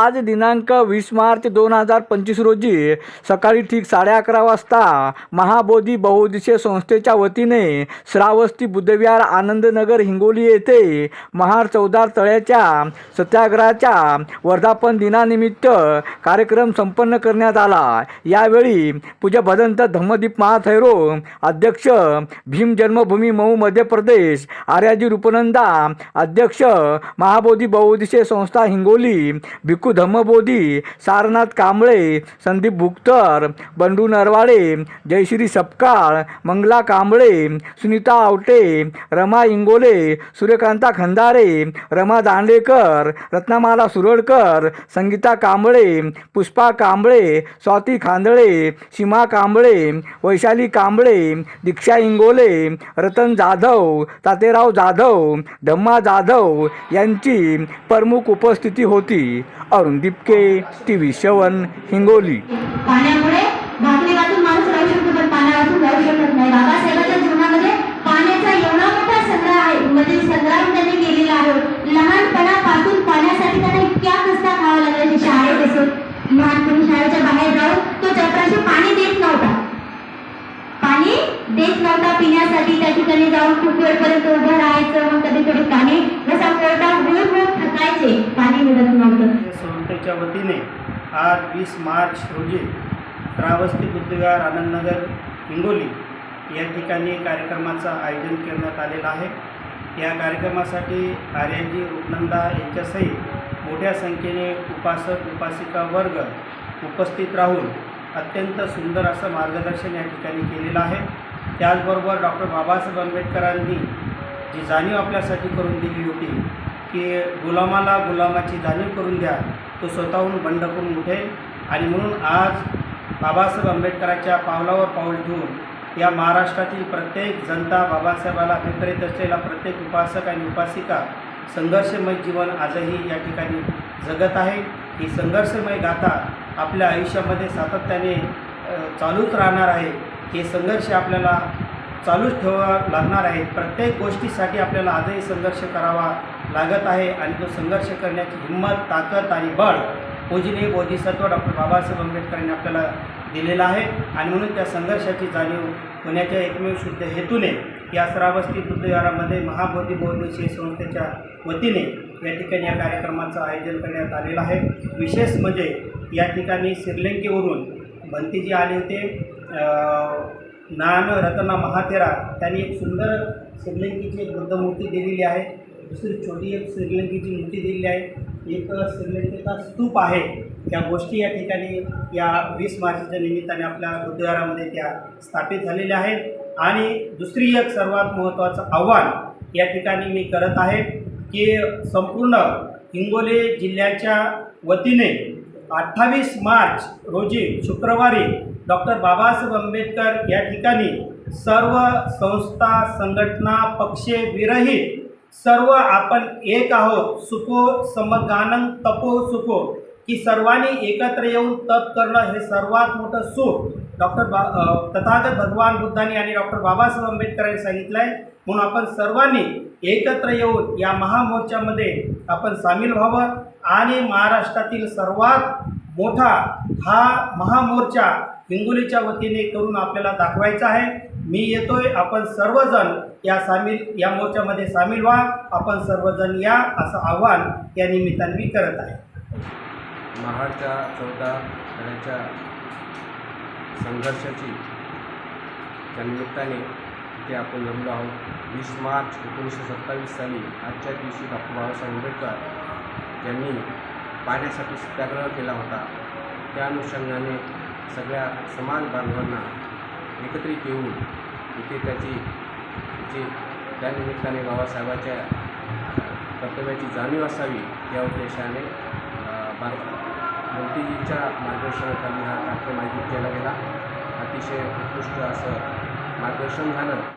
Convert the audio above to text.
आज दिनांक वीस मार्च दोन हजार पंचवीस रोजी सकाळी ठीक साडे अकरा वाजता महाबोधी बहुउद्देशीय संस्थेच्या वतीने श्रावस्ती बुद्धविहार आनंदनगर हिंगोली येथे महार चौदार तळ्याच्या सत्याग्रहाच्या वर्धापन दिनानिमित्त कार्यक्रम संपन्न करण्यात आला. यावेळी पूज्य भदंत धम्मदीप महाथैरो अध्यक्ष भीम जन्मभूमी मऊ मध्य प्रदेश आर्याजी रूपनंदा अध्यक्ष महाबोधी बहुउद्देशीय संस्था हिंगोली भिक्खू धम्मबोधी सारनाथ कांबळे संदीप भुक्तर बंडू नरवाडे जयश्री सपकाळ मंगला कांबळे सुनीता आवटे रमा इंगोले सूर्यकांता खंदारे रमा दांडेकर रत्नमाला सुरडकर संगीता कांबळे पुष्पा कांबळे स्वाती खांदळे सीमा कांबळे वैशाली कांबळे दीक्षा इंगोले रतन जाधव तातेराव जाधव धम्मा जाधव यांची प्रमुख उपस्थिती होती. अरुण दिपके टी व्ही शवन हिंगोली. पाण्यामुळे भाकरी वाचून माणूस राहू शकतो पण पाण्या वाचून राहू शकत नाही. बाबासाहेबांच्या जीवनामध्ये पाण्याचा एवढा मोठा संग्रह आहे म्हणजे संग्राम त्यांनी केलेला आहे. लहानपणापासून पाण्यासाठी त्यांना इतक्या कष्टा खावा शाळेत असून शाळेच्या बाहेर जाऊन तो चपराशी पाणी देत नव्हता. पाणी देत नव्हता पिण्यासाठी. त्या ठिकाणी जाऊन खूप वेळपर्यंत उभं राहायचं. मग कधी कधी पाणी जसा कोरडा गुळ गुळ थकायचे. पाणी मिळत नव्हतं. संस्थेच्या वतीने आज वीस मार्च रोजी श्रावस्ती बुद्धविहार आनंदनगर हिंगोली या ठिकाणी कार्यक्रमाचं आयोजन करण्यात आलेलं आहे. या कार्यक्रमासाठी आर्यजी रूपनंदा यांच्यासहित मोठ्या संख्येने उपासक उपासिका वर्ग उपस्थित राहून अत्यंत सुंदर असं मार्गदर्शन या ठिकाणी केलेलं आहे. त्याचबरोबर डॉक्टर बाबासाहेब आंबेडकरांनी जी जाणीव आपल्यासाठी करून दिली होती की गुलामाला गुलामाची जाणीव करून द्या तो स्वतःहून बंड करून उठेल. आणि म्हणून आज बाबासाहेब आंबेडकरांच्या पावलावर पाऊल ठेवून या महाराष्ट्रातील प्रत्येक जनता बाबासाहेबाला अभिप्रेत असलेला प्रत्येक उपासक आणि उपासिका संघर्षमय जीवन आजही या ठिकाणी जगत आहे. ही संघर्षमय गाथा आपल्या आयुष्यामध्ये सातत्याने चालूच राहणार आहे. हे संघर्ष आपल्याला चालूच ठेवा लागणार आहे. प्रत्येक गोष्टीसाठी आपल्याला आजही संघर्ष करावा लागत आहे आणि तो संघर्ष करण्याची हिंमत ताकद आणि बळ पूजनीय बोधिसत्व डॉक्टर बाबासाहेब आंबेडकरांनी आपल्याला दिलेला आहे आणि म्हणून त्या संघर्षाची जाणीव होण्याच्या एकमेव शुद्ध हेतूने या श्रावस्ती बुद्धविहारामध्ये महाबोधी बहुद्देशीय संस्थेच्या वतीने या ठिकाणी या कार्यक्रमाचं आयोजन करण्यात आलेलं आहे. विशेष म्हणजे या ठिकाणी श्रीलंकेवरून भंतीजी आले होते. नान रत्ना महातेरा त्यांनी एक सुंदर श्रीलंकेची एक बुद्धमूर्ती दिलेली आहे. दुसरी छोटी एक श्रीलंकेची मूर्ती दिलेली आहे. एक श्रीलंकेचा स्तूप आहे. त्या गोष्टी या ठिकाणी या वीस मार्चच्या निमित्ताने आपल्या बुद्धविहारामध्ये त्या स्थापित झालेल्या आहेत. आणि दुसरी एक सर्वात महत्त्वाचं आव्हान या ठिकाणी मी करत आहे की संपूर्ण हिंगोली जिल्ह्याच्या वतीने अठ्ठावीस मार्च रोजी शुक्रवारी डॉक्टर बाबासाहेब आंबेडकर या ठिकाणी सर्व संस्था संघटना पक्षे विरहित सर्व आपण एक आहोत सुखो समगानंग तपो सुखो की सर्वांनी एकत्र येऊन तप करणं हे सर्वात मोठं सुख. डॉक्टर बा तथागत भगवान बुद्धांनी आणि डॉक्टर बाबासाहेब आंबेडकरांनी सांगितलं आहे म्हणून आपण सर्वांनी एकत्र येऊन या महामोर्चामध्ये आपण सामील व्हावं. आणि महाराष्ट्रातील सर्वात मोठा हा महामोर्चा हिंगोलीच्या वतीने करून आपल्याला दाखवायचा आहे. मी येतोय. आपण सर्वजण या सामील या मोर्चामध्ये सामील व्हा. आपण सर्वजण या असं आव्हान या निमित्ताने मी करत आहे. महाडच्या चौदा खेळाच्या संघर्षाची त्यानिमित्ताने ते आपण जमलो आहोत वीस मार्च एकोणीसशे सत्तावीस साली आजच्या दिवशी डॉक्टर बाबासाहेब आंबेडकर यांनी पाण्यासाठी सत्याग्रह केला होता. त्या अनुषंगाने सगळ्या समाज बांधवांना एकत्रित येऊन इथे त्याची जे त्या निमित्ताने बाबासाहेबाच्या कर्तव्याची जाणीव असावी या उद्देशाने बार मोदीजींच्या मार्गदर्शनाखाली हा कार्यक्रम आयोजित केला गेला. अतिशय उत्कृष्ट असं मार्गदर्शन झालं.